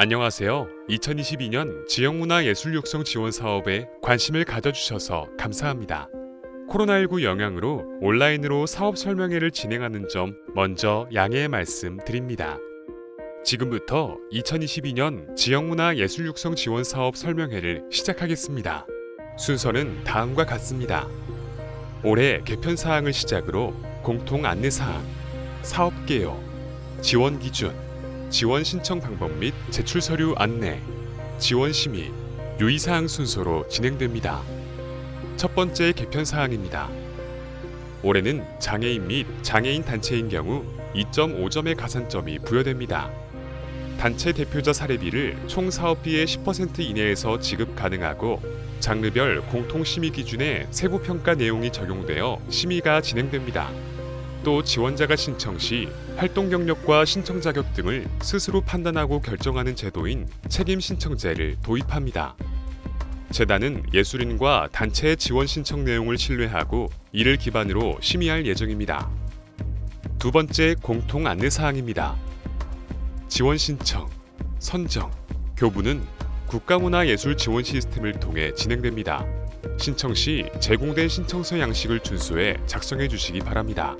안녕하세요. 2022년 지역문화예술 육성 지원 사업에 관심을 가져주셔서 감사합니다. 코로나19 영향으로 온라인으로 사업 설명회를 진행하는 점 먼저 양해의 말씀 드립니다. 지금부터 2022년 지역문화예술 육성 지원 사업 설명회를 시작하겠습니다. 순서는 다음과 같습니다. 올해 개편 사항을 시작으로 공통 안내 사항, 사업 개요, 지원 기준, 지원 신청 방법 및 제출 서류 안내, 지원 심의, 유의 사항 순서로 진행됩니다. 첫 번째 개편 사항입니다. 올해는 장애인 및 장애인 단체인 경우 2.5점의 가산점이 부여됩니다. 단체 대표자 사례비를 총 사업비의 10% 이내에서 지급 가능하고 장르별 공통 심의 기준에 세부 평가 내용이 적용되어 심의가 진행됩니다. 또 지원자가 신청 시 활동 경력과 신청 자격 등을 스스로 판단하고 결정하는 제도인 책임 신청제를 도입합니다. 재단은 예술인과 단체의 지원 신청 내용을 신뢰하고 이를 기반으로 심의할 예정입니다. 두 번째 공통 안내 사항입니다. 지원 신청, 선정, 교부는 국가문화예술 지원 시스템을 통해 진행됩니다. 신청 시 제공된 신청서 양식을 준수해 작성해 주시기 바랍니다.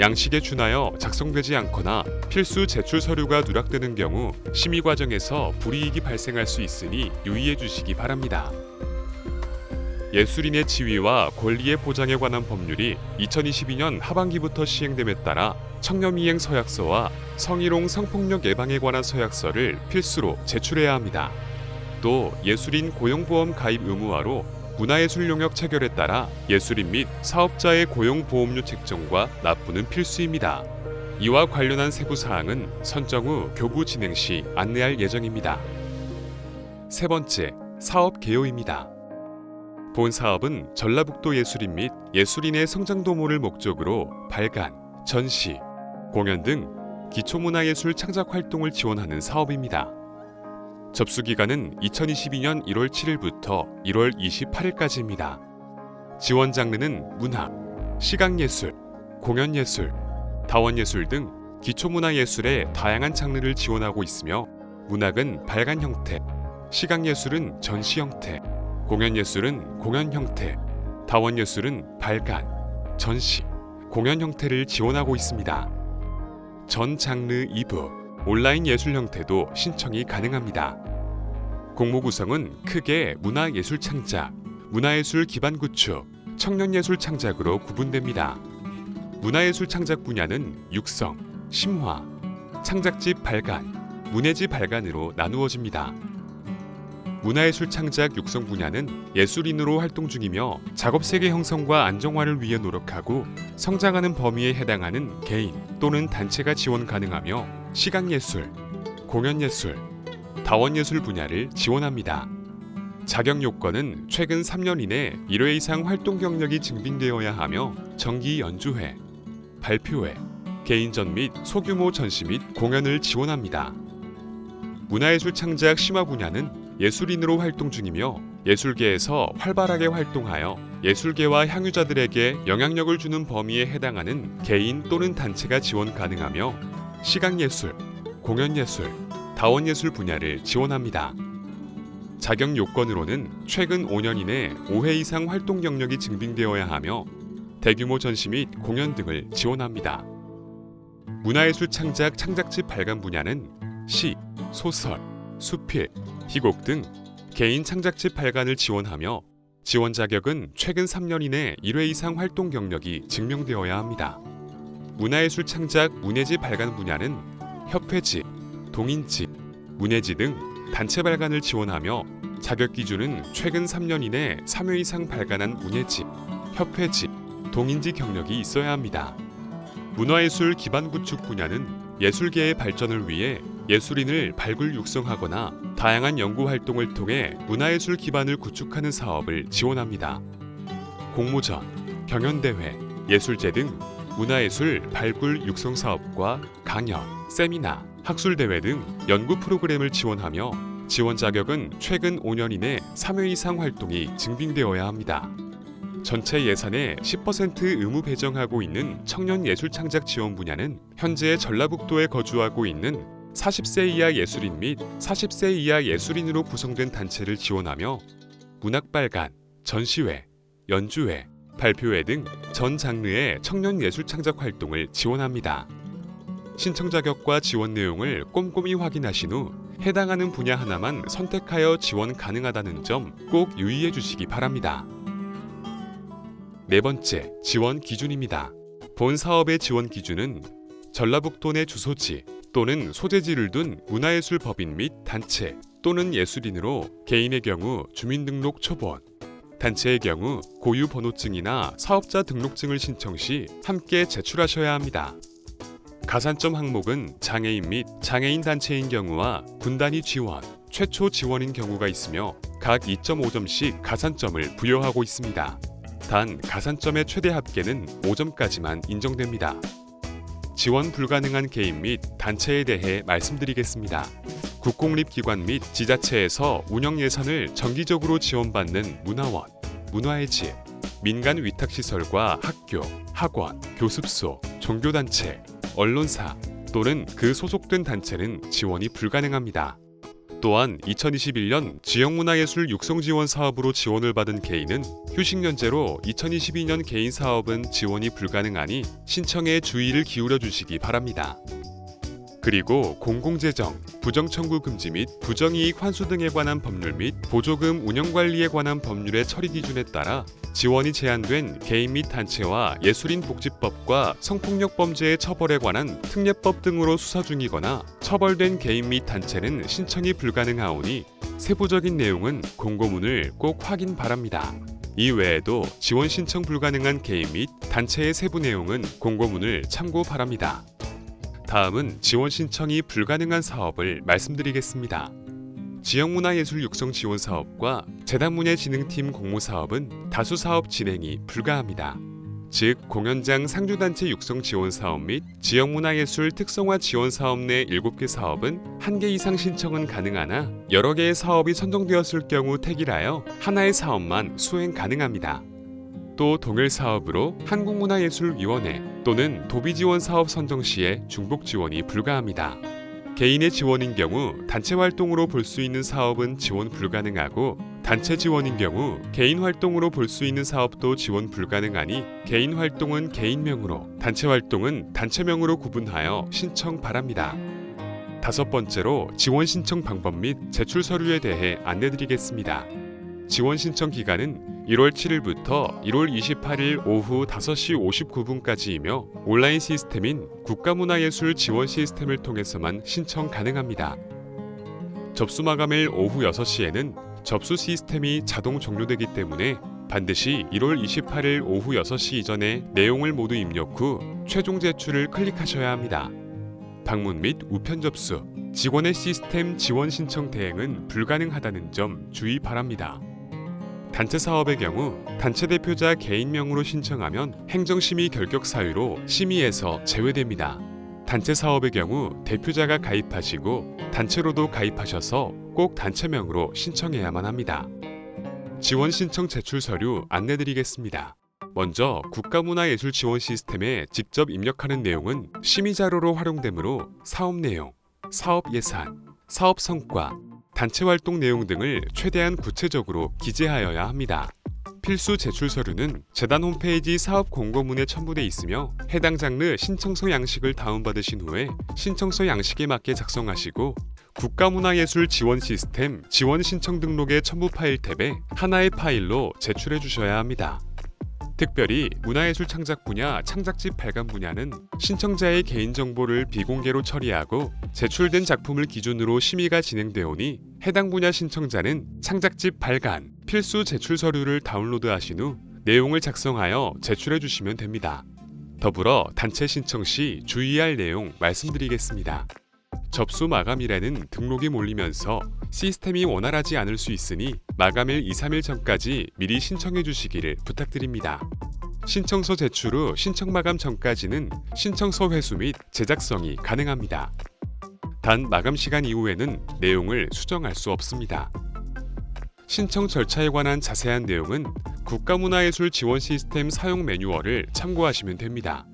양식에 준하여 작성되지 않거나 필수 제출 서류가 누락되는 경우 심의 과정에서 불이익이 발생할 수 있으니 유의해 주시기 바랍니다. 예술인의 지위와 권리의 보장에 관한 법률이 2022년 하반기부터 시행됨에 따라 청렴이행 서약서와 성희롱 성폭력 예방에 관한 서약서를 필수로 제출해야 합니다. 또 예술인 고용보험 가입 의무화로 문화예술 용역 체결에 따라 예술인 및 사업자의 고용보험료 책정과 납부는 필수입니다. 이와 관련한 세부 사항은 선정 후 교부 진행 시 안내할 예정입니다. 세 번째, 사업 개요입니다. 본 사업은 전라북도 예술인 및 예술인의 성장 도모를 목적으로 발간, 전시, 공연 등 기초문화예술 창작 활동을 지원하는 사업입니다. 접수 기간은 2022년 1월 7일부터 1월 28일까지입니다. 지원 장르는 문학, 시각예술, 공연예술, 다원예술 등 기초문화예술의 다양한 장르를 지원하고 있으며 문학은 발간 형태, 시각예술은 전시 형태, 공연예술은 공연 형태, 다원예술은 발간, 전시, 공연 형태를 지원하고 있습니다. 전 장르 2부 온라인 예술 형태도 신청이 가능합니다. 공모 구성은 크게 문화예술 창작, 문화예술 기반 구축, 청년예술 창작으로 구분됩니다. 문화예술 창작 분야는 육성, 심화, 창작집 발간, 문예지 발간으로 나누어집니다. 문화예술 창작 육성 분야는 예술인으로 활동 중이며 작업 세계 형성과 안정화를 위해 노력하고 성장하는 범위에 해당하는 개인 또는 단체가 지원 가능하며 시각예술, 공연예술, 다원예술 분야를 지원합니다. 자격 요건은 최근 3년 이내 1회 이상 활동 경력이 증빙되어야 하며 정기 연주회, 발표회, 개인전 및 소규모 전시 및 공연을 지원합니다. 문화예술 창작 심화 분야는 예술인으로 활동 중이며 예술계에서 활발하게 활동하여 예술계와 향유자들에게 영향력을 주는 범위에 해당하는 개인 또는 단체가 지원 가능하며 시각예술, 공연예술, 다원예술 분야를 지원합니다. 자격 요건으로는 최근 5년 이내 5회 이상 활동 경력이 증빙되어야 하며 대규모 전시 및 공연 등을 지원합니다. 문화예술 창작 창작집 발간 분야는 시, 소설, 수필, 희곡 등 개인 창작집 발간을 지원하며 지원 자격은 최근 3년 이내 1회 이상 활동 경력이 증명되어야 합니다. 문화예술 창작 문예지 발간 분야는 협회지, 동인지, 문예지 등 단체 발간을 지원하며 자격 기준은 최근 3년 이내 3회 이상 발간한 문예지, 협회지, 동인지 경력이 있어야 합니다. 문화예술 기반 구축 분야는 예술계의 발전을 위해 예술인을 발굴 육성하거나 다양한 연구 활동을 통해 문화예술 기반을 구축하는 사업을 지원합니다. 공모전, 경연대회, 예술제 등 문화예술 발굴 육성 사업과 강연, 세미나, 학술 대회 등 연구 프로그램을 지원하며 지원 자격은 최근 5년 이내 3회 이상 활동이 증빙되어야 합니다. 전체 예산의 10% 의무 배정하고 있는 청년 예술 창작 지원 분야는 현재 전라북도에 거주하고 있는 40세 이하 예술인 및 40세 이하 예술인으로 구성된 단체를 지원하며 문학발간, 전시회, 연주회, 발표회 등 전 장르의 청년 예술 창작 활동을 지원합니다. 신청 자격과 지원 내용을 꼼꼼히 확인하신 후 해당하는 분야 하나만 선택하여 지원 가능하다는 점 꼭 유의해 주시기 바랍니다. 네 번째, 지원 기준입니다. 본 사업의 지원 기준은 전라북도 내 주소지 또는 소재지를 둔 문화예술 법인 및 단체 또는 예술인으로 개인의 경우 주민등록 초본, 단체의 경우 고유 번호증이나 사업자 등록증을 신청 시 함께 제출하셔야 합니다. 가산점 항목은 장애인 및 장애인 단체인 경우와 분단위 지원, 최초 지원인 경우가 있으며 각 2.5점씩 가산점을 부여하고 있습니다. 단 가산점의 최대 합계는 5점까지만 인정됩니다. 지원 불가능한 개인 및 단체에 대해 말씀드리겠습니다. 국공립기관 및 지자체에서 운영 예산을 정기적으로 지원받는 문화원, 문화의 집, 민간 위탁시설과 학교, 학원, 교습소, 종교단체, 언론사 또는 그 소속된 단체는 지원이 불가능합니다. 또한 2021년 지역문화예술 육성지원 사업으로 지원을 받은 개인은 휴식연재로 2022년 개인 사업은 지원이 불가능하니 신청에 주의를 기울여 주시기 바랍니다. 그리고 공공재정, 부정청구 금지 및 부정이익 환수 등에 관한 법률 및 보조금 운영 관리에 관한 법률의 처리 기준에 따라 지원이 제한된 개인 및 단체와 예술인 복지법과 성폭력 범죄의 처벌에 관한 특례법 등으로 수사 중이거나 처벌된 개인 및 단체는 신청이 불가능하오니 세부적인 내용은 공고문을 꼭 확인 바랍니다. 이 외에도 지원 신청 불가능한 개인 및 단체의 세부 내용은 공고문을 참고 바랍니다. 다음은 지원 신청이 불가능한 사업을 말씀드리겠습니다. 지역문화예술 육성 지원 사업과 재단문예진흥팀 공모 사업은 다수 사업 진행이 불가합니다. 즉 공연장 상주단체 육성 지원 사업 및 지역문화예술 특성화 지원 사업 내 7개 사업은 한개 이상 신청은 가능하나 여러 개의 사업이 선정되었을 경우 택일하여 하나의 사업만 수행 가능합니다. 또 동일 사업으로 한국문화예술위원회 또는 도비지원 사업 선정 시에 중복 지원이 불가합니다. 개인의 지원인 경우 단체 활동으로 볼 수 있는 사업은 지원 불가능하고 단체 지원인 경우 개인 활동으로 볼 수 있는 사업도 지원 불가능하니 개인 활동은 개인명으로 단체 활동은 단체명으로 구분하여 신청 바랍니다. 다섯 번째로 지원 신청 방법 및 제출 서류에 대해 안내드리겠습니다. 지원 신청 기간은 1월 7일부터 1월 28일 오후 5시 59분까지이며 온라인 시스템인 국가문화예술 지원 시스템을 통해서만 신청 가능합니다. 접수 마감일 오후 6시에는 접수 시스템이 자동 종료되기 때문에 반드시 1월 28일 오후 6시 이전에 내용을 모두 입력 후 최종 제출을 클릭하셔야 합니다. 방문 및 우편 접수, 직원의 시스템 지원 신청 대행은 불가능하다는 점 주의 바랍니다. 단체 사업의 경우 단체 대표자 개인명으로 신청하면 행정심의 결격 사유로 심의에서 제외됩니다. 단체 사업의 경우 대표자가 가입하시고 단체로도 가입하셔서 꼭 단체명으로 신청해야만 합니다. 지원 신청 제출 서류 안내드리겠습니다. 먼저 국가문화예술 지원 시스템에 직접 입력하는 내용은 심의 자료로 활용되므로 사업 내용, 사업 예산, 사업 성과, 단체 활동 내용 등을 최대한 구체적으로 기재하여야 합니다. 필수 제출 서류는 재단 홈페이지 사업 공고문에 첨부돼 있으며 해당 장르 신청서 양식을 다운받으신 후에 신청서 양식에 맞게 작성하시고 국가문화예술 지원 시스템 지원 신청 등록의 첨부 파일 탭에 하나의 파일로 제출해 주셔야 합니다. 특별히 문화예술 창작 분야 창작집 발간 분야는 신청자의 개인정보를 비공개로 처리하고 제출된 작품을 기준으로 심의가 진행되오니 해당 분야 신청자는 창작집 발간 필수 제출 서류를 다운로드하신 후 내용을 작성하여 제출해 주시면 됩니다. 더불어 단체 신청 시 주의할 내용 말씀드리겠습니다. 접수 마감일에는 등록이 몰리면서 시스템이 원활하지 않을 수 있으니 마감일 2, 3일 전까지 미리 신청해 주시기를 부탁드립니다. 신청서 제출 후 신청 마감 전까지는 신청서 회수 및 제작성이 가능합니다. 단 마감 시간 이후에는 내용을 수정할 수 없습니다. 신청 절차에 관한 자세한 내용은 국가문화예술 지원 시스템 사용 매뉴얼을 참고하시면 됩니다.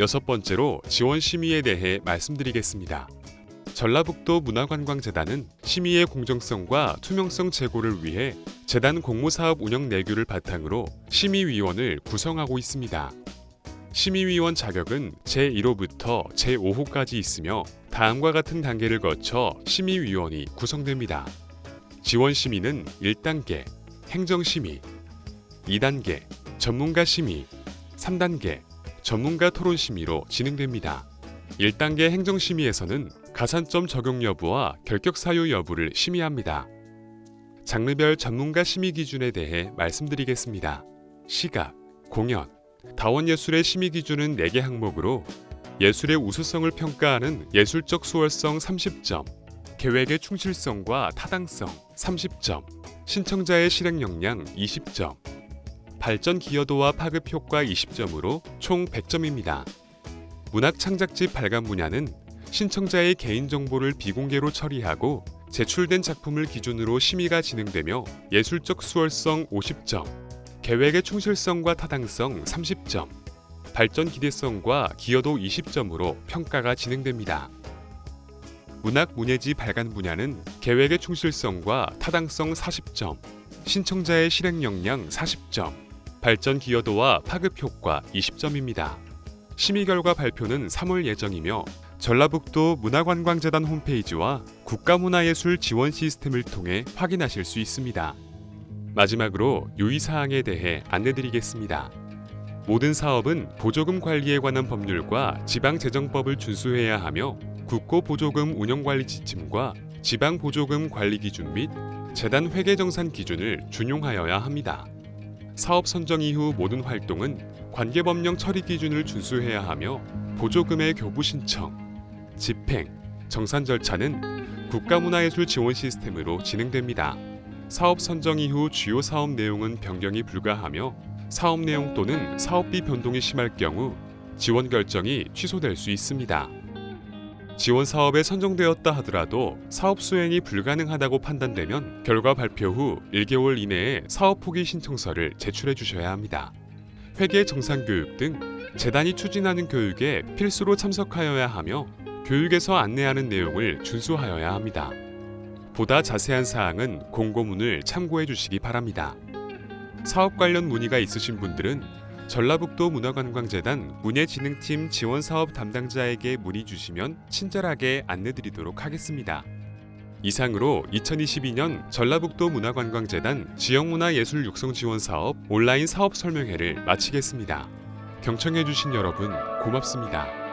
여섯 번째로 지원 심의에 대해 말씀드리겠습니다. 전라북도 문화관광재단은 심의의 공정성과 투명성 제고를 위해 재단 공모사업 운영 내규를 바탕으로 심의위원을 구성하고 있습니다. 심의위원 자격은 제1호부터 제5호까지 있으며 다음과 같은 단계를 거쳐 심의위원이 구성됩니다. 지원 심의는 1단계 행정심의, 2단계 전문가 심의, 3단계 전문가 토론 심의로 진행됩니다. 1단계 행정심의에서는 가산점 적용 여부와 결격 사유 여부를 심의합니다. 장르별 전문가 심의 기준에 대해 말씀드리겠습니다. 시각, 공연, 다원예술의 심의 기준은 4개 항목으로 예술의 우수성을 평가하는 예술적 수월성 30점, 계획의 충실성과 타당성 30점, 신청자의 실행 역량 20점, 발전 기여도와 파급 효과 20점으로 총 100점입니다. 문학 창작집 발간 분야는 신청자의 개인정보를 비공개로 처리하고 제출된 작품을 기준으로 심의가 진행되며 예술적 수월성 50점, 계획의 충실성과 타당성 30점, 발전 기대성과 기여도 20점으로 평가가 진행됩니다. 문학 문예지 발간 분야는 계획의 충실성과 타당성 40점, 신청자의 실행 역량 40점, 발전 기여도와 파급 효과 20점입니다. 심의 결과 발표는 3월 예정이며 전라북도 문화관광재단 홈페이지와 국가문화예술 지원 시스템을 통해 확인하실 수 있습니다. 마지막으로 유의사항에 대해 안내드리겠습니다. 모든 사업은 보조금 관리에 관한 법률과 지방재정법을 준수해야 하며 국고보조금 운영관리 지침과 지방보조금 관리 기준 및 재단 회계정산 기준을 준용하여야 합니다. 사업 선정 이후 모든 활동은 관계법령 처리 기준을 준수해야 하며 보조금의 교부 신청, 집행, 정산 절차는 국가문화예술 지원 시스템으로 진행됩니다. 사업 선정 이후 주요 사업 내용은 변경이 불가하며 사업 내용 또는 사업비 변동이 심할 경우 지원 결정이 취소될 수 있습니다. 지원 사업에 선정되었다 하더라도 사업 수행이 불가능하다고 판단되면 결과 발표 후 1개월 이내에 사업 포기 신청서를 제출해 주셔야 합니다. 회계 정산 교육 등 재단이 추진하는 교육에 필수로 참석하여야 하며 교육에서 안내하는 내용을 준수하여야 합니다. 보다 자세한 사항은 공고문을 참고해 주시기 바랍니다. 사업 관련 문의가 있으신 분들은 전라북도 문화관광재단 문예진흥팀 지원 사업 담당자에게 문의 주시면 친절하게 안내드리도록 하겠습니다. 이상으로 2022년 전라북도 문화관광재단 지역문화예술 육성 지원 사업 온라인 사업 설명회를 마치겠습니다. 경청해주신 여러분 고맙습니다.